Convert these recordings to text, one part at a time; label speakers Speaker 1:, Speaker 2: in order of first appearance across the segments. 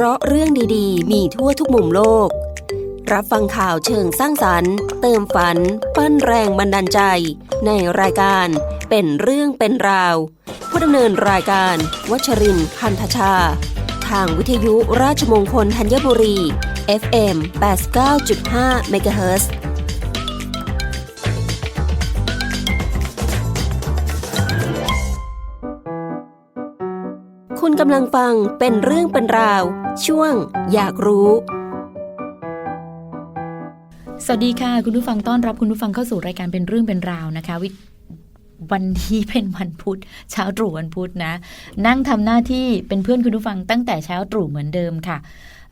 Speaker 1: พราะเรื่องดีๆ มีทั่วทุกมุมโลก รับฟังข่าวเชิงสร้างสรรค์ เติมฝัน ปั้นแรงบันดาลใจ ในรายการเป็นเรื่องเป็นราว ผู้ดำเนินรายการ วัชรินพันธชา ทางวิทยุราชมงคลธัญบุรี FM 89.5 MHz คุำลังฟังเป็นเรื่องเป็นราว ช่วง อยากรู้
Speaker 2: สวัสดีค่ะ คุณผู้ฟังต้อนรับคุณผู้ฟังเข้าสู่รายการเป็นเรื่องเป็นราวนะคะวิวันนี้เป็นวันพุธเช้าตรู่วันพุธนะ นั่งทำหน้าที่เป็นเพื่อนคุณผู้ฟังตั้งแต่เช้าตรู่เหมือนเดิมค่ะ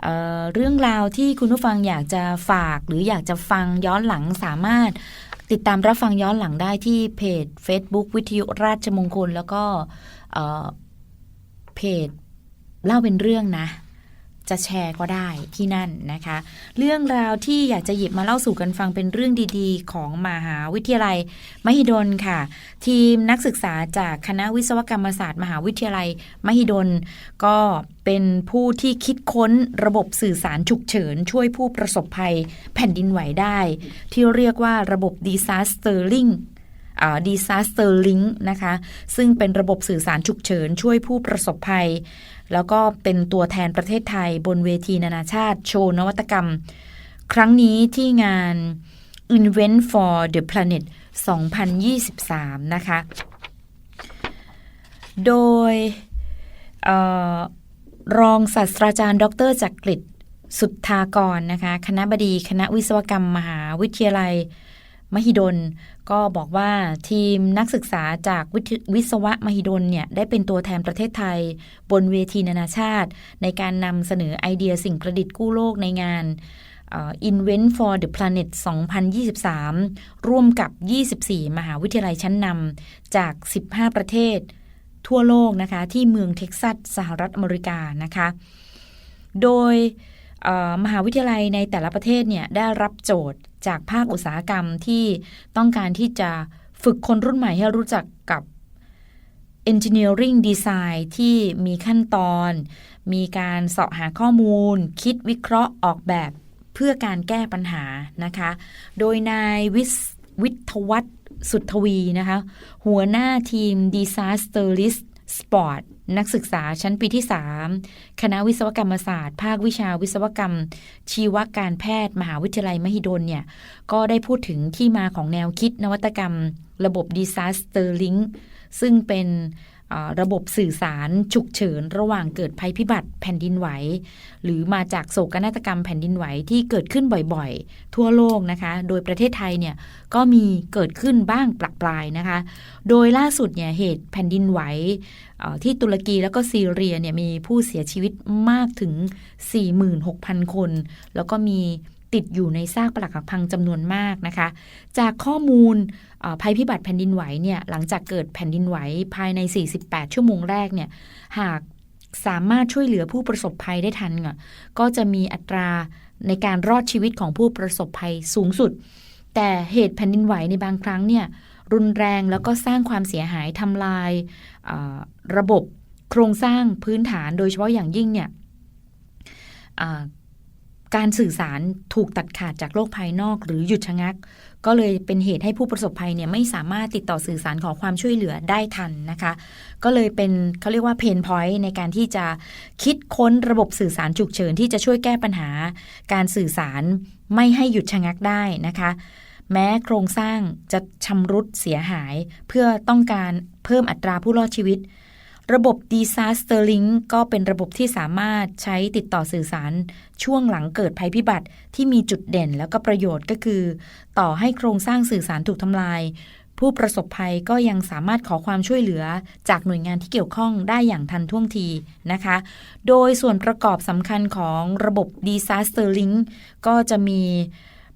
Speaker 2: เเรื่องราวที่คุณผู้ฟังอยากจะฝากหรืออยากจะฟังย้อนหลังสามารถติดตามรับฟังย้อนหลังได้ที่เพจ Facebook วิทยุราชมงคล แล้วก็ เพจเล่าเป็นเรื่องนะ จะแชร์ก็ได้ที่นั่นนะคะ เรื่องราวที่อยากจะหยิบมาเล่าสู่กันฟังเป็นเรื่องดีๆ ของมหาวิทยาลัย มหิดลค่ะ ทีมนักศึกษาจากคณะวิศวกรรมศาสตร์ มหาวิทยาลัย มหิดล ก็เป็นผู้ที่คิดค้นระบบสื่อสารฉุกเฉิน ช่วยผู้ประสบภัยแผ่นดินไหวได้ ที่เรียกว่าระบบ disaster link disaster link นะคะ ซึ่งเป็นระบบสื่อสารฉุกเฉิน ช่วยผู้ประสบภัย แล้วก็เป็นตัวแทนประเทศไทยบนเวทีนานาชาติ โชว์นวัตกรรม ครั้งนี้ที่งาน Invent for the Planet 2023 นะคะ โดยออรองศาสตราจารย์ ดรจักริดสุทธากรนะคะ คณะบดีคณะวิศวกรรมมหาวิทยาลัย มหิดล ก็บอกว่าทีมนักศึกษาจากวิศวะมหิดลเนี่ยได้เป็นตัวแทนประเทศไทย บนเวทีนานาชาติ ในการนำเสนอไอเดียสิ่งประดิษฐ์กู้โลกในงาน Invent for the Planet 2023 ร่วมกับ 24 มหาวิทยาลัยชั้นนำจาก 15 ประเทศ ทั่วโลกนะคะ ที่เมืองเท็กซัสสหรัฐอเมริกานะคะ โดย มหาวิทยาลัยในแต่ละประเทศเนี่ยได้รับโจทย์จากภาคอุตสาหกรรมที่ต้องการที่จะฝึกคนรุ่นใหม่ให้รู้จักกับ engineering design ที่มีขั้นตอน มีการเสาะหาข้อมูล คิดวิเคราะห์ออกแบบเพื่อการแก้ปัญหานะคะ โดยนายวิวิทวัตสุทธวีนะคะ หัวหน้าทีม Disasterlist Sport นักศึกษาชั้นปีที่ 3 คณะวิศวกรรมศาสตร์ ภาควิชาวิศวกรรม ชีวการแพทย์ มหาวิทยาลัยมหิดลเนี่ย ก็ได้พูดถึงที่มาของแนวคิดนวัตกรรม ระบบ Disaster Link ซึ่งเป็น ระบบสื่อสารฉุกเฉิน ระหว่างเกิดภัยพิบัติแผ่นดินไหว หรือมาจากโศกนาฏกรรมแผ่นดินไหวที่เกิดขึ้นบ่อยๆ ทั่วโลกนะคะ โดยประเทศไทยเนี่ยก็มีเกิดขึ้นบ้างปลักปลายนะคะ โดยล่าสุดเนี่ยเหตุแผ่นดินไหวที่ตุรกีแล้วก็ซีเรียเนี่ยมีผู้เสียชีวิตมากถึง 46,000 คน แล้วก็มี ติดอยู่ในซากปรักหักพังจำนวนมากนะคะ จากข้อมูลภัยพิบัติแผ่นดินไหวเนี่ยหลังจากเกิดแผ่นดินไหวภายใน 48 ชั่วโมงแรกเนี่ยหากสามารถช่วยเหลือผู้ประสบภัยได้ทันก็จะมีอัตราในการรอดชีวิตของผู้ประสบภัยสูงสุด แต่เหตุแผ่นดินไหวในบางครั้งเนี่ยรุนแรงแล้วก็สร้างความเสียหายทำลายระบบโครงสร้างพื้นฐานโดยเฉพาะอย่างยิ่งเนี่ย การสื่อสารถูกตัดขาดจากโลกภายนอกหรือหยุดชะงัก ก็เลยเป็นเหตุให้ผู้ประสบภัยเนี่ยไม่สามารถติดต่อสื่อสารขอความช่วยเหลือได้ทันนะคะ ก็เลยเป็นเขาเรียกว่าเพนพอยต์ในการที่จะคิดค้นระบบสื่อสารฉุกเฉินที่จะช่วยแก้ปัญหา การสื่อสารไม่ให้หยุดชะงักได้นะคะแม้โครงสร้างจะชำรุดเสียหาย เพื่อต้องการเพิ่มอัตราผู้รอดชีวิต ระบบ Disaster Link ก็เป็นระบบที่สามารถใช้ติดต่อสื่อสารช่วงหลังเกิดภัยพิบัติที่มีจุดเด่นแล้วก็ประโยชน์ก็คือ ต่อให้โครงสร้างสื่อสารถูกทำลาย ผู้ประสบภัยก็ยังสามารถขอความช่วยเหลือจากหน่วยงานที่เกี่ยวข้องได้อย่างทันท่วงทีนะคะ โดยส่วนประกอบสำคัญของระบบ Disaster Link ก็จะมี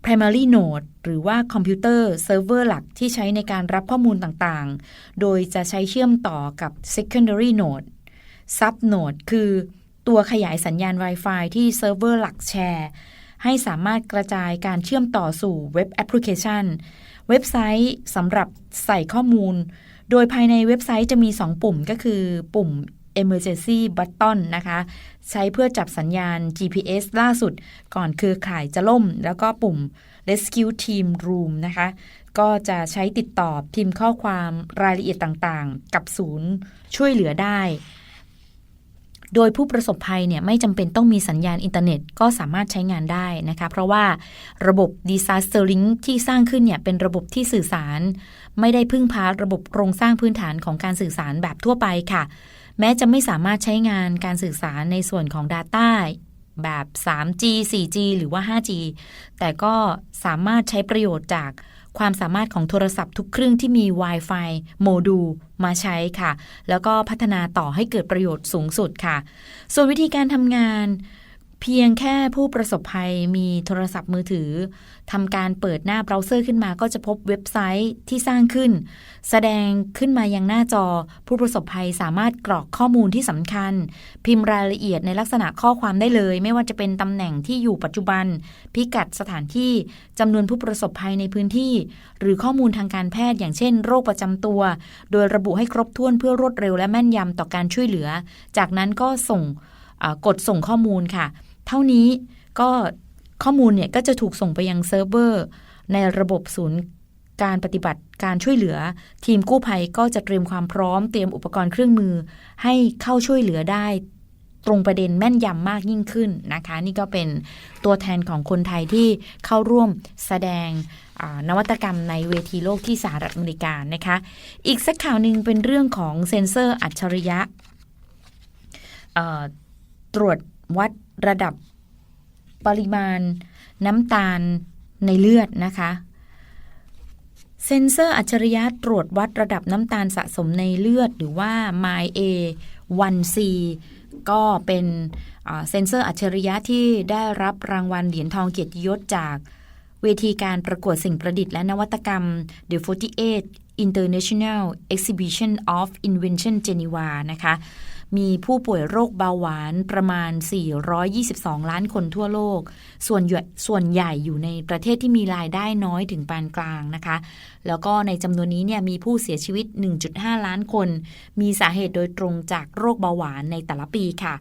Speaker 2: primary node หรือว่าคอมพิวเตอร์เซิร์ฟเวอร์หลักที่ใช้ในการรับข้อมูลต่างๆ โดยจะใช้เชื่อมต่อกับ secondary node sub node คือตัวขยายสัญญาณ Wi-Fi ที่เซิร์ฟเวอร์หลักแชร์ ให้สามารถกระจายการเชื่อมต่อสู่เว็บแอปพลิเคชัน เว็บไซต์สำหรับใส่ข้อมูล โดยภายในเว็บไซต์จะมี 2 ปุ่มก็คือปุ่ม Emergency Button นะคะ ใช้เพื่อจับสัญญาณ GPS ล่าสุด ก่อนเครือข่ายจะล่ม แล้วก็ปุ่ม Rescue Team Room นะคะ ก็จะใช้ติดต่อพิมพ์ข้อความรายละเอียดต่างๆ กับศูนย์ช่วยเหลือได้ โดยผู้ประสบภัยเนี่ยไม่จำเป็นต้องมีสัญญาณอินเทอร์เน็ตก็สามารถใช้งานได้นะคะ เพราะว่าระบบ Disaster Link ที่สร้างขึ้นเนี่ยเป็นระบบที่สื่อสาร ไม่ได้พึ่งพาระบบโครงสร้างพื้นฐานของการสื่อสารแบบทั่วไปค่ะ แม้จะไม่สามารถใช้งานการสื่อสารในส่วนของ Data แบบ 3G 4G หรือว่า 5G แต่ก็สามารถใช้ประโยชน์จากความสามารถของโทรศัพท์ทุกเครื่องที่มี Wi-Fi โมดูลมาใช้ค่ะ แล้วก็พัฒนาต่อให้เกิดประโยชน์สูงสุดค่ะ ส่วนวิธีการทำงาน เพียงแค่ผู้ประสบภัยมีโทรศัพท์มือถือทำการเปิดหน้าเบราว์เซอร์ขึ้นมาก็จะพบเว็บไซต์ที่สร้างขึ้น แสดงขึ้นมายังหน้าจอ ผู้ประสบภัยสามารถกรอกข้อมูลที่สำคัญ พิมพ์รายละเอียดในลักษณะข้อความได้เลย ไม่ว่าจะเป็นตำแหน่งที่อยู่ปัจจุบัน พิกัดสถานที่จำนวนผู้ประสบภัยในพื้นที่ หรือข้อมูลทางการแพทย์อย่างเช่น โรคประจำตัว โดยระบุให้ครบถ้วนเพื่อรวดเร็วและแม่นยำต่อการช่วยเหลือ จากนั้นก็ส่งกดส่งข้อมูลค่ะ เท่านี้ก็ข้อมูลเนี่ยก็จะถูกส่งไปยังเซิร์ฟเวอร์ ในระบบศูนย์การปฏิบัติการช่วยเหลือ ทีมกู้ภัยก็จะเตรียมความพร้อมเตรียมอุปกรณ์เครื่องมือ ให้เข้าช่วยเหลือได้ตรงประเด็นแม่นยำมากยิ่งขึ้นนะคะ นี่ก็เป็นตัวแทนของคนไทยที่เข้าร่วมแสดงนวัตกรรมในเวทีโลกที่สหรัฐอเมริกานะคะ อีกสักข่าวหนึ่งเป็นเรื่องของเซ็นเซอร์อัจฉริยะตรวจวัด ระดับปริมาณน้ำตาลในเลือดนะคะ เซ็นเซอร์อัจฉริยะตรวจวัดระดับน้ำตาลสะสมในเลือด หรือว่า MyA1C ก็เป็นเซ็นเซอร์อัจฉริยะที่ได้รับรางวัลเหรียญทองเกียรติยศจากเวทีการประกวดสิ่งประดิษฐ์และนวัตกรรม The 48 International Exhibition of Invention Geneva นะคะ มีผู้ป่วยโรคเบาหวานประมาณ 422 ล้านคนทั่วโลก ส่วนใหญ่ส่วนใหญ่อยู่ในประเทศที่มีรายได้น้อยถึงปานกลางนะคะ แล้วก็ในจำนวนนี้เนี่ยมีผู้เสียชีวิต 1.5 ล้านคน มีสาเหตุโดยตรงจากโรคเบาหวานในแต่ละปีค่ะ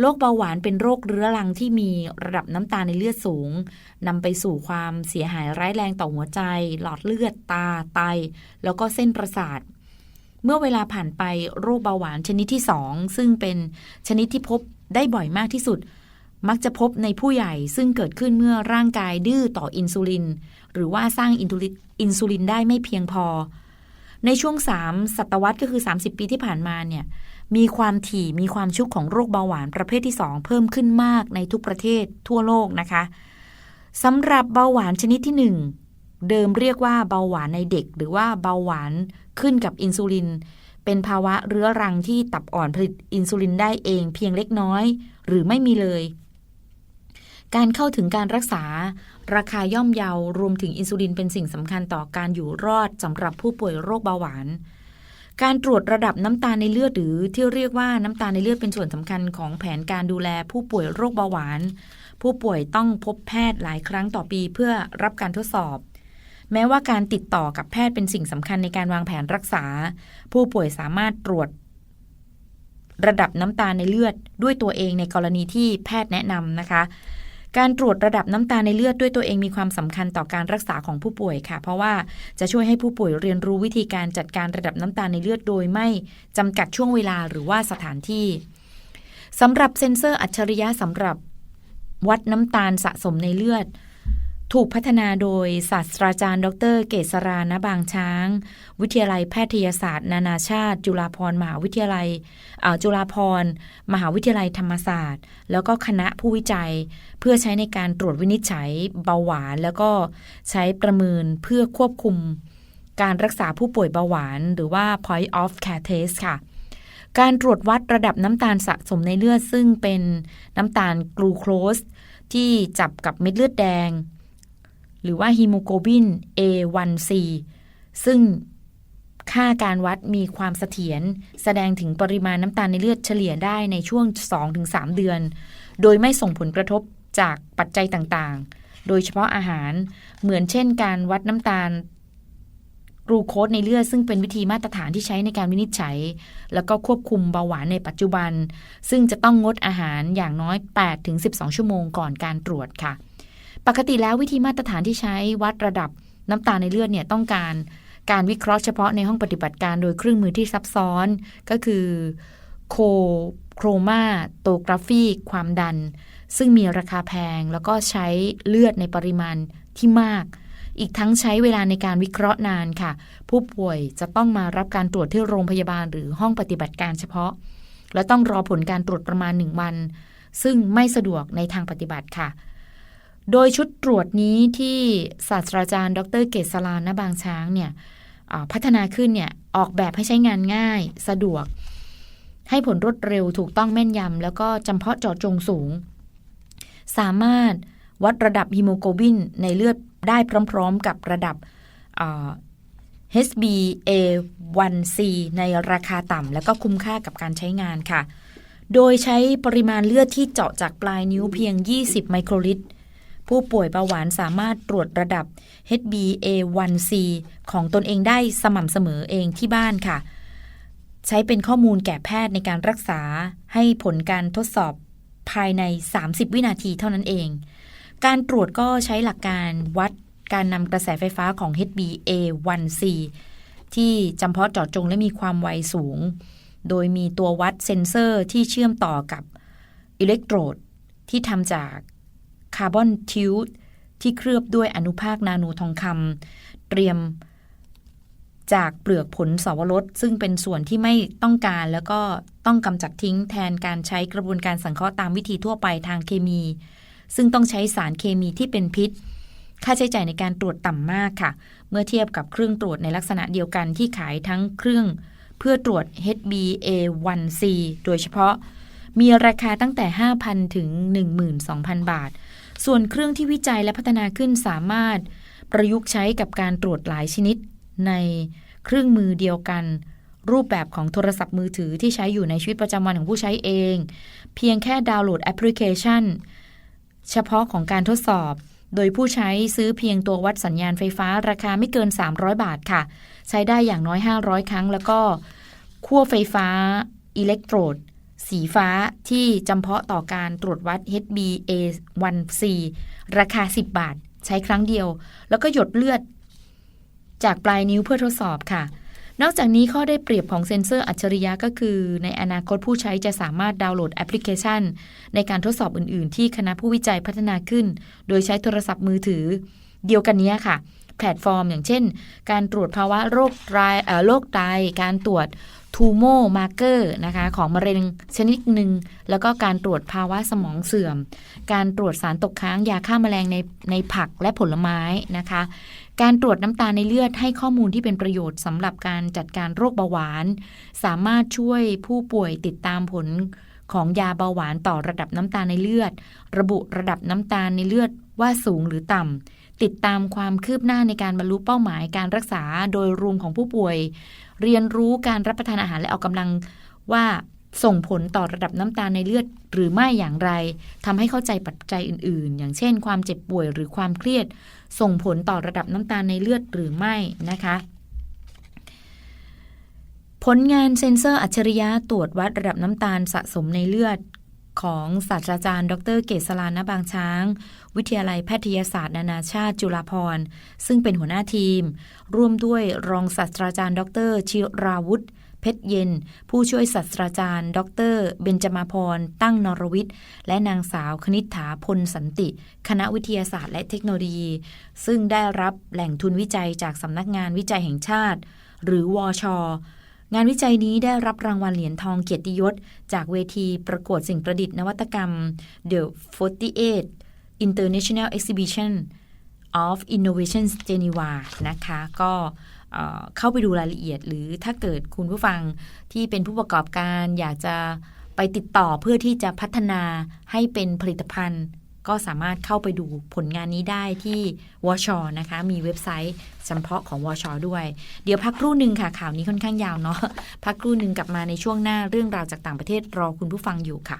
Speaker 2: โรคเบาหวานเป็นโรคเรื้อรังที่มีระดับน้ำตาลในเลือดสูงนำไปสู่ความเสียหายร้ายแรงต่อหัวใจ หลอดเลือดตาไต แล้วก็เส้นประสาท เมื่อเวลาผ่านไปโรคเบาหวานชนิดที่ 2 ซึ่งเป็นชนิดที่พบได้บ่อยมากที่สุด มักจะพบในผู้ใหญ่ซึ่งเกิดขึ้นเมื่อร่างกายดื้อต่ออินซูลิน หรือว่าสร้างอินซูลินอินซูลินได้ไม่เพียงพอ ในช่วง 3 ศตวรรษก็คือ 30 ปีที่ผ่านมาเนี่ยมีความถี่มีความชุกของโรคเบาหวานประเภทที่ 2 เพิ่มขึ้นมากในทุกประเทศทั่วโลกนะคะสำหรับเบาหวานชนิดที่ 1 เดิมเรียกว่าเบาหวานในเด็ก หรือว่าเบาหวาน ขึ้นกับอินซูลิน เป็นภาวะเรื้อรังที่ตับอ่อนผลิตอินซูลินได้เองเพียงเล็กน้อย หรือไม่มีเลย การเข้าถึงการรักษา ราคาย่อมเยาวรวมถึงอินซูลินเป็นสิ่งสำคัญต่อการอยู่รอดสำหรับผู้ป่วยโรคเบาหวานการตรวจระดับน้ำตาลในเลือดหรือที่เรียกว่าน้ำตาลในเลือดเป็นส่วนสำคัญของแผนการดูแลผู้ป่วยโรคเบาหวาน ผู้ป่วยต้องพบแพทย์หลายครั้งต่อปีเพื่อรับการทดสอบ แม้ว่าการติดต่อกับแพทย์เป็นสิ่งสำคัญในการวางแผนรักษา ผู้ป่วยสามารถตรวจ ระดับน้ำตาลในเลือดด้วยตัวเองในกรณีที่แพทย์แนะนำนะคะ การตรวจระดับน้ำตาลในเลือดด้วยตัวเองมีความสำคัญต่อการรักษาของผู้ป่วยค่ะ เพราะว่าจะช่วยให้ผู้ป่วยเรียนรู้วิธีการจัดการระดับน้ำตาลในเลือดโดยไม่จำกัดช่วงเวลาหรือว่าสถานที่สำหรับเซ็นเซอร์อัจฉริยะสำหรับวัดน้ำตาลสะสมในเลือด ถูกพัฒนาโดยศาสตราจารย์ ดร เกษราณบางช้าง วิทยาลัยแพทยศาสตร์ นานาชาติ จุฬาภรมหาวิทยาลัยจุฬาภรมหาวิทยาลัยธรรมศาสตร์ แล้วก็คณะผู้วิจัย เพื่อใช้ในการตรวจวินิจฉัยเบาหวาน แล้วก็ใช้ประเมินเพื่อควบคุม การรักษาผู้ป่วยเบาหวาน หรือว่า point of care test ค่ะการตรวจวัดระดับน้ำตาลสะสมในเลือดซึ่งเป็นน้ำตาลกลูโคสที่จับกับเม็ดเลือดแดง หรือว่าฮีโมโกลบิน A1C ซึ่งค่าการวัดมีความเสถียรแสดงถึงปริมาณน้ำตาลในเลือดเฉลี่ยได้ในช่วง 2-3 เดือน โดยไม่ส่งผลกระทบจากปัจจัยต่างๆ โดยเฉพาะอาหารเหมือนเช่นการวัดน้ำตาลกรูโคสในเลือดซึ่งเป็นวิธีมาตรฐานที่ใช้ในการวินิจฉัย แล้วก็ควบคุมเบาหวานในปัจจุบัน ซึ่งจะต้องงดอาหารอย่างน้อย 8-12 ชั่วโมงก่อนการตรวจค่ะ ปกติแล้ววิธีมาตรฐานที่ใช้วัดระดับน้ำตาลในเลือดเนี่ยต้องการการวิเคราะห์เฉพาะในห้องปฏิบัติการโดยเครื่องมือที่ซับซ้อน ก็คือโคโครมาโตกราฟีความดัน ซึ่งมีราคาแพง แล้วก็ใช้เลือดในปริมาณที่มาก อีกทั้งใช้เวลาในการวิเคราะห์นานค่ะ ผู้ป่วยจะต้องมารับการตรวจที่โรงพยาบาลหรือห้องปฏิบัติการเฉพาะ และต้องรอผลการตรวจประมาณหนึ่งวัน ซึ่งไม่สะดวกในทางปฏิบัติค่ะ โดยชุดตรวจนี้ที่ศาสตราจารย์ ดรเกษรานบางช้างเนี่ยพัฒนาขึ้นเนี่ยออกแบบให้ใช้งานง่ายสะดวก ให้ผลรวดเร็วถูกต้องแม่นยำแล้วก็จำเพาะเจาะจงสูง สามารถวัดระดับฮีโมโกลบินในเลือดได้พร้อมๆ กับระดับ HbA1c ในราคาต่ำและก็คุ้มค่ากับการใช้งานค่ะ โดยใช้ปริมาณเลือดที่เจาะจากปลายนิ้วเพียง 20 ไมโครลิตร ผู้ป่วยเบาหวานสามารถตรวจระดับ HbA1c ของตนเองได้สม่ำเสมอเองที่บ้านค่ะ ใช้เป็นข้อมูลแก่แพทย์ในการรักษาให้ผลการทดสอบภายใน 30 วินาทีเท่านั้นเอง การตรวจก็ใช้หลักการวัดการนำกระแสไฟฟ้าของ HbA1c ที่จำเพาะเจาะจงและมีความไวสูง โดยมีตัววัดเซ็นเซอร์ที่เชื่อมต่อกับอิเล็กโทรดที่ทำจาก คาร์บอนทิวที่เคลือบด้วยอนุภาคนาโนทองคำเตรียมจากเปลือกผลสวรสซึ่งเป็นส่วนที่ไม่ต้องการแล้วก็ต้องกำจัดทิ้งแทนการใช้กระบวนการสังเคราะห์ตามวิธีทั่วไปทางเคมี ซึ่งต้องใช้สารเคมีที่เป็นพิษ ค่าใช้จ่ายในการตรวจต่ำมากค่ะ เมื่อเทียบกับเครื่องตรวจในลักษณะเดียวกันที่ขายทั้งเครื่อง เพื่อตรวจ HbA1c โดยเฉพาะ มีราคาตั้งแต่ 5,000 ถึง 12,000 บาท ส่วนเครื่องที่วิจัยและพัฒนาขึ้นสามารถประยุกต์ใช้กับการตรวจหลายชนิดในเครื่องมือเดียวกัน รูปแบบของโทรศัพท์มือถือที่ใช้อยู่ในชีวิตประจำวันของผู้ใช้เอง เพียงแค่ดาวน์โหลดแอปพลิเคชัน เฉพาะของการทดสอบ โดยผู้ใช้ซื้อเพียงตัววัดสัญญาณไฟฟ้าราคาไม่เกิน 300 บาทค่ะ ใช้ได้อย่างน้อย 500 ครั้ง แล้วก็ขั้วไฟฟ้าอิเล็กโทรด สีฟ้าที่จำเพาะต่อการตรวจวัด HbA1c ราคา 10 บาท ใช้ครั้งเดียว แล้วก็หยดเลือด จากปลายนิ้วเพื่อทดสอบค่ะ นอกจากนี้ข้อได้เปรียบของเซ็นเซอร์อัจฉริยะก็คือ ในอนาคตผู้ใช้จะสามารถดาวน์โหลดแอปพลิเคชัน ในการทดสอบอื่น ๆ ที่คณะผู้วิจัยพัฒนาขึ้น โดยใช้โทรศัพท์มือถือ เดียวกันนี้ค่ะแพลตฟอร์มอย่างเช่น การตรวจภาวะโรคไตโรคไตการตรวจ ทูโมมาร์เกอร์นะคะของมะเร็งชนิดหนึ่ง แล้วก็การตรวจภาวะสมองเสื่อม การตรวจสารตกค้างยาฆ่าแมลงในในผักและผลไม้นะคะ การตรวจน้ำตาลในเลือดให้ข้อมูลที่เป็นประโยชน์สำหรับการจัดการโรคเบาหวาน สามารถช่วยผู้ป่วยติดตามผลของยาเบาหวานต่อระดับน้ำตาลในเลือด ระบุระดับน้ำตาลในเลือดว่าสูงหรือต่ำ ติดตามความคืบหน้าในการบรรลุเป้าหมายการรักษาโดยรวมของผู้ป่วย เรียนรู้การรับประทานอาหารและออกกำลังว่าส่งผลต่อระดับน้ำตาลในเลือดหรือไม่อย่างไรทำให้เข้าใจปัจจัยอื่น ๆ อย่างเช่น ความเจ็บป่วยหรือความเครียด ส่งผลต่อระดับน้ำตาลในเลือดหรือไม่นะคะ ผลงานเซ็นเซอร์อัจฉริยะตรวจวัดระดับน้ำตาลสะสมในเลือด ของศาสตราจารย์ ดร เกษรานบางช้าง วิทยาลัยแพทยศาสตร์ นานาชาติจุฬาภรณ์ซึ่งเป็นหัวหน้าทีม ร่วมด้วยรองศาสตราจารย์ ดร ชิราวุธเพชรเย็น ผู้ช่วยศาสตราจารย์ ดร เบญจมาพร ตั้งนรวิทย์ และนางสาวคณิษฐาพลสันติ คณะวิทยาศาสตร์และเทคโนโลยี ซึ่งได้รับแหล่งทุนวิจัยจากสำนักงานวิจัยแห่งชาติ หรือวอช งานวิจัยนี้ได้รับรางวัลเหรียญทองเกียรติยศ จากเวทีประกวดสิ่งประดิษฐ์นวัตกรรม The 48 International Exhibition of Innovations Geneva นะคะ ก็เอ่อเข้าไปดูรายละเอียด หรือถ้าเกิดคุณผู้ฟังที่เป็นผู้ประกอบการอยากจะไปติดต่อเพื่อที่จะพัฒนาให้เป็นผลิตภัณฑ์ ก็สามารถเข้าไปดูผลงานนี้ได้ที่วชนะคะ มีเว็บไซต์เฉพาะของวชด้วย เดี๋ยวพักครู่หนึ่งค่ะ ข่าวนี้ค่อนข้างยาวเนาะพักครู่หนึ่งกลับมาในช่วงหน้าเรื่องราวจากต่างประเทศรอคุณผู้ฟังอยู่ค่ะ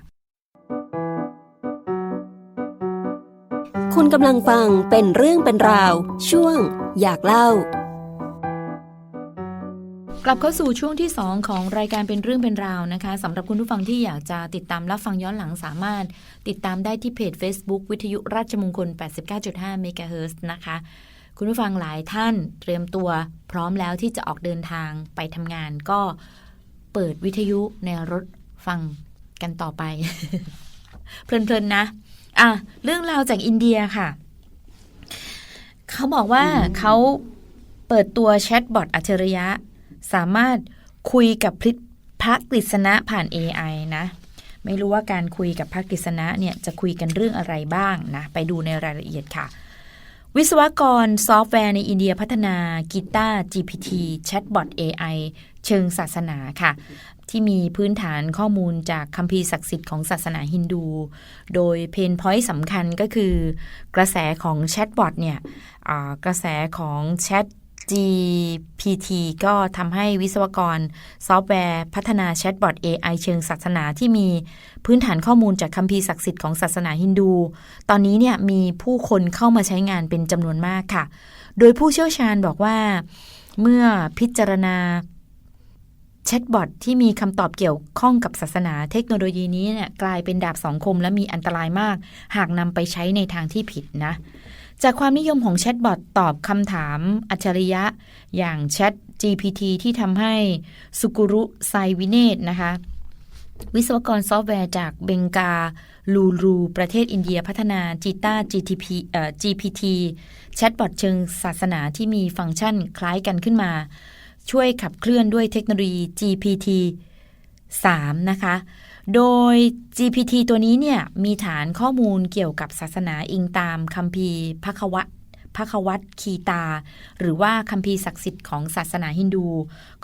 Speaker 1: คุณกำลังฟังเป็นเรื่องเป็นราว ช่วงอยากเล่า
Speaker 2: กลับเข้าสู่ช่วงที่ 2 ของรายการเป็นเรื่องเป็นราวนะคะสำหรับคุณผู้ฟังที่อยากจะติดตามรับฟังย้อนหลังสามารถ ติดตามได้ที่เพจ Facebook วิทยุราชมงคล 89.5เมกะเฮิรตซ์นะคะ คุณผู้ฟังหลายท่านเตรียมตัวพร้อมแล้วที่จะออกเดินทางไปทำงาน ก็เปิดวิทยุในรถฟังกันต่อไป เพลินๆนะ อะ เรื่องราวจากอินเดียค่ะ เขาบอกว่าเขาเปิดตัวแชทบอทอัจฉริยะ สามารถคุยกับพระกฤษณะผ่าน AI นะ ไม่รู้ว่าการคุยกับพระกฤษณะเนี่ยจะคุยกันเรื่องอะไรบ้างนะ ไปดูในรายละเอียดค่ะ วิศวกรซอฟต์แวร์ในอินเดียพัฒนากีตา GPT แชทบอท AI เชิงศาสนาค่ะ ที่มีพื้นฐานข้อมูลจากคัมภีร์ศักดิ์สิทธิ์ของศาสนาฮินดู โดยเพนพอยต์สำคัญก็คือกระแสของแชทบอทเนี่ยกระแสของแชท GPT ก็ทำให้วิศวกร ซอฟต์แวร์พัฒนาแชทบอท AI เชิงศาสนาที่มีพื้นฐานข้อมูลจากคัมภีร์ศักดิ์สิทธิ์ของศาสนาฮินดู ตอนนี้เนี่ยมีผู้คนเข้ามาใช้งานเป็นจำนวนมากค่ะ โดยผู้เชี่ยวชาญบอกว่า เมื่อพิจารณาแชทบอทที่มีคำตอบเกี่ยวข้องกับศาสนาเทคโนโลยีนี้เนี่ยกลายเป็นดาบสองคมและมีอันตรายมาก หากนำไปใช้ในทางที่ผิดนะ จากความนิยมของแชทบอทตอบคำถามอัจฉริยะ อย่างแชท GPT ที่ทำให้สุกุรุไซวิเนตนะคะ วิศวกรซอฟต์แวร์จากเบงกาลูรูประเทศอินเดียพัฒนาจีต้า GTP เอ่อ GPT แชทบอทเชิงศาสนาที่มีฟังก์ชันคล้ายกันขึ้นมา ช่วยขับเคลื่อนด้วยเทคโนโลยี GPT 3 นะคะ โดย GPT ตัวนี้เนี่ยมีฐานข้อมูลเกี่ยวกับศาสนาอิงตามคัมภีร์พระควะพระควัตคีตา หรือว่าคัมภีร์ศักดิ์สิทธิ์ของศาสนาฮินดู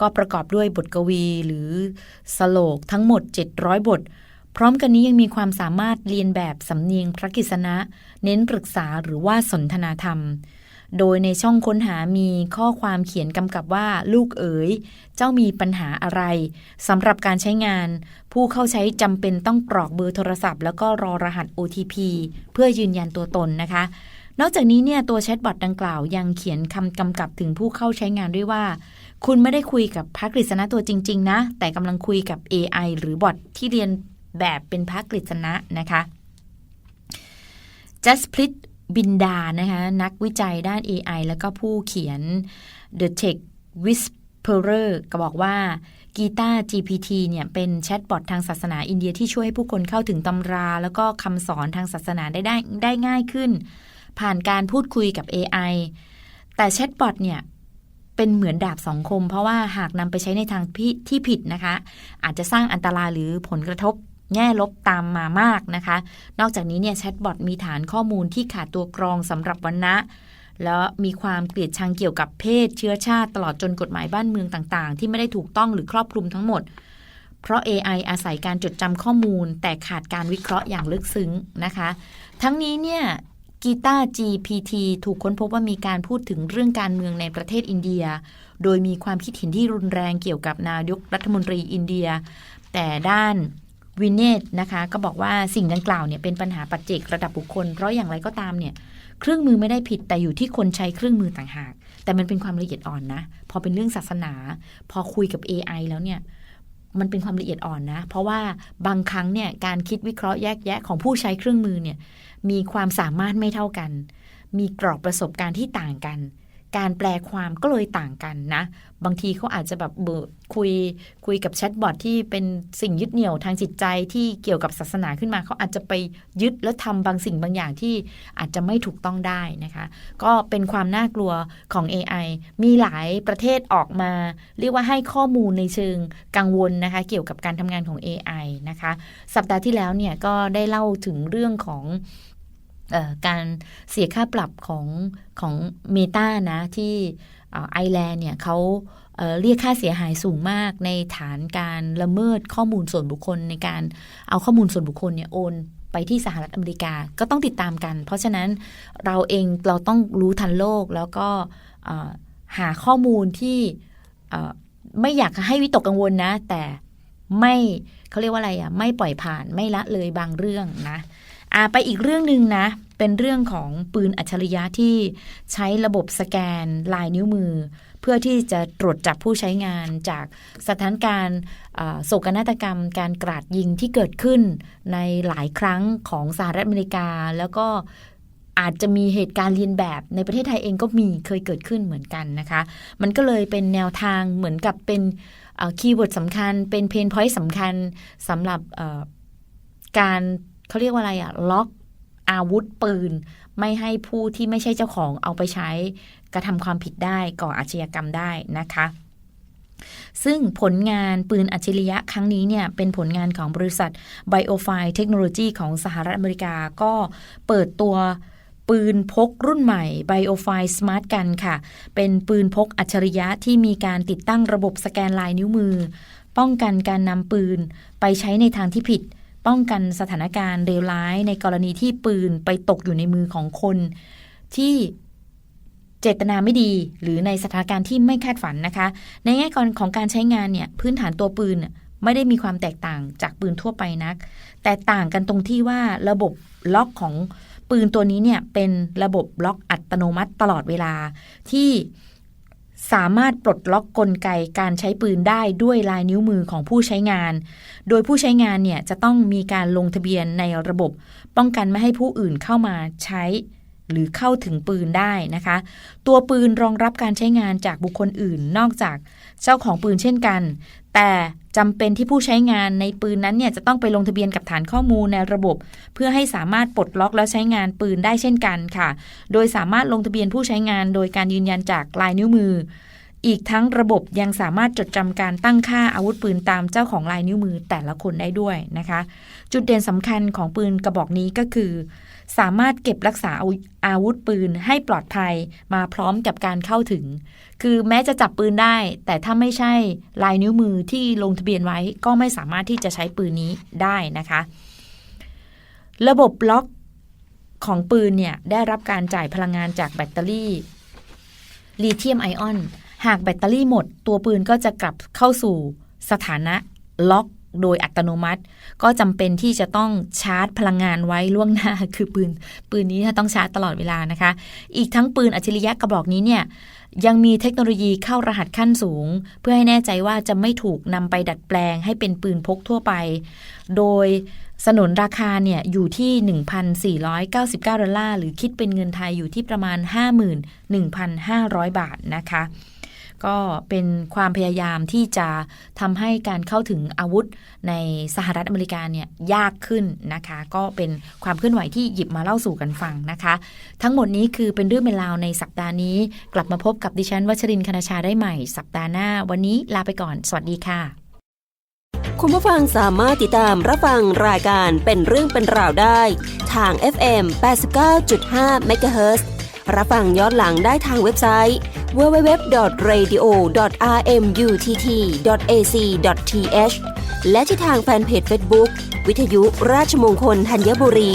Speaker 2: ก็ประกอบด้วยบทกวีหรือสโลกทั้งหมด 700 บท พร้อมกันนี้ยังมีความสามารถเรียนแบบสำเนียงพระกิษณะ เน้นปรึกษาหรือว่าสนทนาธรรม โดยในช่องค้นหามีข้อความเขียนกำกับว่าลูกเอ๋ย เจ้ามีปัญหาอะไรสำหรับการใช้งาน ผู้เข้าใช้จำเป็นต้องกรอกเบอร์โทรศัพท์ แล้วก็รอรหัส OTP เพื่อยืนยันตัวตนนะคะ นอกจากนี้เนี่ยตัวแชทบอทดังกล่าวยังเขียนคำกำกับถึงผู้เข้าใช้งานด้วยว่า คุณไม่ได้คุยกับพระกฤษณะตัวจริง ๆ นะ แต่กำลังคุยกับ AI หรือบอทที่เรียนแบบเป็นพระกฤษณะนะคะจัสพลิต บินดานะคะนักวิจัยด้าน AI แล้วก็ผู้เขียน The Tech Whisperer ก็บอกว่ากีตา GPT เนี่ยเป็นแชทบอททางศาสนาอินเดียที่ช่วยให้ผู้คนเข้าถึงตำรา แล้วก็คำสอนทางศาสนาได้ได้ได้ง่ายขึ้น ผ่านการพูดคุยกับ AI แต่แชทบอทเนี่ยเป็นเหมือนดาบสองคม เพราะว่าหากนำไปใช้ในทางที่ผิดนะคะ อาจจะสร้างอันตรายหรือผลกระทบ แง่ลบตามมามากนะคะ นอกจากนี้เนี่ยแชทบอทมีฐานข้อมูลที่ขาดตัวกรองสำหรับวันนะแล้วมีความเกลียดชังเกี่ยวกับเพศเชื้อชาติตลอดจนกฎหมายบ้านเมืองต่างๆ ที่ไม่ได้ถูกต้องหรือครอบคลุมทั้งหมด เพราะ AI อาศัยการจดจำข้อมูล แต่ขาดการวิเคราะห์อย่างลึกซึ้งนะคะ ทั้งนี้เนี่ยกีตา GPT ถูกค้นพบว่ามีการพูดถึงเรื่องการเมืองในประเทศอินเดีย โดยมีความคิดเห็นที่รุนแรงเกี่ยวกับนายกรัฐมนตรีอินเดีย แต่ด้าน วินเนตนะคะก็บอกว่าสิ่งดังกล่าวเนี่ยเป็นปัญหาปัจเจกระดับบุคคล เพราะอย่างไรก็ตามเนี่ยเครื่องมือไม่ได้ผิดแต่อยู่ที่คนใช้เครื่องมือต่างหาก แต่มันเป็นความละเอียดอ่อนนะ พอเป็นเรื่องศาสนา พอคุยกับ AI แล้วเนี่ยมันเป็นความละเอียดอ่อนนะ เพราะว่าบางครั้งเนี่ยการคิดวิเคราะห์แยกแยะของผู้ใช้เครื่องมือเนี่ยมีความสามารถไม่เท่ากัน มีกรอบประสบการณ์ที่ต่างกัน การแปลความก็เลยต่างกันนะ บางทีเขาอาจจะแบบคุยคุยกับแชทบอทที่เป็นสิ่งยึดเหนี่ยวทางจิตใจที่เกี่ยวกับศาสนาขึ้นมาเขาอาจจะไปยึดแล้วทำบางสิ่งบางอย่างที่อาจจะไม่ถูกต้องได้นะคะ ก็เป็นความน่ากลัวของ AI มีหลายประเทศออกมา เรียกว่าให้ข้อมูลในเชิงกังวลนะคะ เกี่ยวกับการทำงานของ AI นะคะ สัปดาห์ที่แล้วเนี่ยก็ได้เล่าถึงเรื่องของ การเสียค่าปรับของของเมตานะ ที่ไอแลนด์เนี่ยเขาเรียกค่าเสียหายสูงมากในฐานการละเมิดข้อมูลส่วนบุคคลในการเอาข้อมูลส่วนบุคคลเนี่ยโอนไปที่สหรัฐอเมริกาก็ต้องติดตามกัน เพราะฉะนั้นเราเองเราต้องรู้ทันโลกแล้วก็หาข้อมูลที่ไม่อยากให้วิตกกังวลนะ แต่ไม่เขาเรียกว่าอะไรอะ่ะไม่ปล่อยผ่านไม่ละเลยบางเรื่องนะ อ่าไปอีกเรื่องหนึ่งนะ เป็นเรื่องของปืนอัจฉริยะที่ใช้ระบบสแกนลายนิ้วมือ เพื่อที่จะตรวจจับผู้ใช้งานจากสถานการณ์โศกนาฏกรรม การกราดยิงที่เกิดขึ้นในหลายครั้งของสหรัฐอเมริกา แล้วก็อาจจะมีเหตุการณ์เรียนแบบในประเทศไทยเองก็มีเคยเกิดขึ้นเหมือนกันนะคะ มันก็เลยเป็นแนวทางเหมือนกับเป็นคีย์เวิร์ดสำคัญ เป็นเพนพอยต์สำคัญสำหรับการ เขาเรียกว่าอะไรอะล็อกอาวุธปืน ไม่ให้ผู้ที่ไม่ใช่เจ้าของเอาไปใช้กระทำความผิดได้ก่ออาชญากรรมได้นะคะซึ่งผลงานปืนอัจฉริยะครั้งนี้เนี่ย เป็นผลงานของบริษัท Biofile Technology ของสหรัฐอเมริกาก็เปิดตัวปืนพกรุ่นใหม่ Biofile Smart Gun ค่ะ เป็นปืนพกอัจฉริยะที่มีการติดตั้งระบบสแกนลายนิ้วมือ ป้องกันการนำปืนไปใช้ในทางที่ผิด ป้องกันสถานการณ์เลวร้ายในกรณีที่ปืนไปตกอยู่ในมือของคน ที่เจตนาไม่ดี หรือในสถานการณ์ที่ไม่คาดฝันนะคะ ในแง่กรของการใช้งานเนี่ยพื้นฐานตัวปืนไม่ได้มีความแตกต่างจากปืนทั่วไปนัก แต่ต่างกันตรงที่ว่าระบบล็อกของปืนตัวนี้เนี่ยเป็นระบบล็อกอัตโนมัติตลอดเวลาที่ สามารถปลดล็อกกลไกการใช้ปืนได้ด้วยลายนิ้วมือของผู้ใช้งาน โดยผู้ใช้งานเนี่ยจะต้องมีการลงทะเบียนในระบบ ป้องกันไม่ให้ผู้อื่นเข้ามาใช้ หรือเข้าถึงปืนได้นะคะ ตัวปืนรองรับการใช้งานจากบุคคลอื่น นอกจากเจ้าของปืนเช่นกัน แต่จำเป็นที่ผู้ใช้งานในปืนนั้นเนี่ยจะต้องไปลงทะเบียนกับฐานข้อมูลในระบบ เพื่อให้สามารถปลดล็อกแล้วใช้งานปืนได้เช่นกันค่ะ โดยสามารถลงทะเบียนผู้ใช้งานโดยการยืนยันจากลายนิ้วมือ อีกทั้งระบบยังสามารถจดจำการตั้งค่าอาวุธปืนตามเจ้าของลายนิ้วมือแต่ละคนได้ด้วยนะคะ จุดเด่นสำคัญของปืนกระบอกนี้ก็คือ สามารถเก็บรักษาอาวุธปืนให้ปลอดภัยมาพร้อมกับการเข้าถึง คือแม้จะจับปืนได้ แต่ถ้าไม่ใช่ลายนิ้วมือที่ลงทะเบียนไว้ก็ไม่สามารถที่จะใช้ปืนนี้ได้นะคะ ระบบล็อกของปืนเนี่ยได้รับการจ่ายพลังงานจากแบตเตอรี่ลิเธียมไอออน หากแบตเตอรี่หมด ตัวปืนก็จะกลับเข้าสู่สถานะล็อก โดยอัตโนมัติ ก็จำเป็นที่จะต้องชาร์จพลังงานไว้ล่วงหน้า คือปืน ปืนนี้ต้องชาร์จตลอดเวลานะคะ อีกทั้งปืนอัจฉริยะกระบอกนี้เนี่ยยังมีเทคโนโลยีเข้ารหัสขั้นสูง เพื่อให้แน่ใจว่าจะไม่ถูกนำไปดัดแปลงให้เป็นปืนพกทั่วไป โดยสนนราคาเนี่ยอยู่ที่ 1,499 ดอลลาร์ หรือคิดเป็นเงินไทยอยู่ที่ประมาณ 51,500 บาทนะคะ ก็เป็นความพยายามที่จะทำให้การเข้าถึงอาวุธในสหรัฐอเมริกาเนี่ยยากขึ้นนะคะ ก็เป็นความเคลื่อนไหวที่หยิบมาเล่าสู่กันฟังนะคะ ทั้งหมดนี้คือเป็นเรื่องเป็นราวในสัปดาห์นี้ กลับมาพบกับดิฉันวัชรินคณชาได้ใหม่สัปดาห์หน้า วันนี้ลาไปก่อน สวัสดีค่ะ
Speaker 1: คุณผู้ฟังสามารถติดตามรับฟังรายการเป็นเรื่องเป็นราวได้ ทาง FM 89.5 MHz รับฟังย้อนหลังได้ทางเว็บไซต์ www.radio.rmutt.ac.th และที่ทางแฟนเพจ Facebook วิทยุราชมงคลธัญบุรี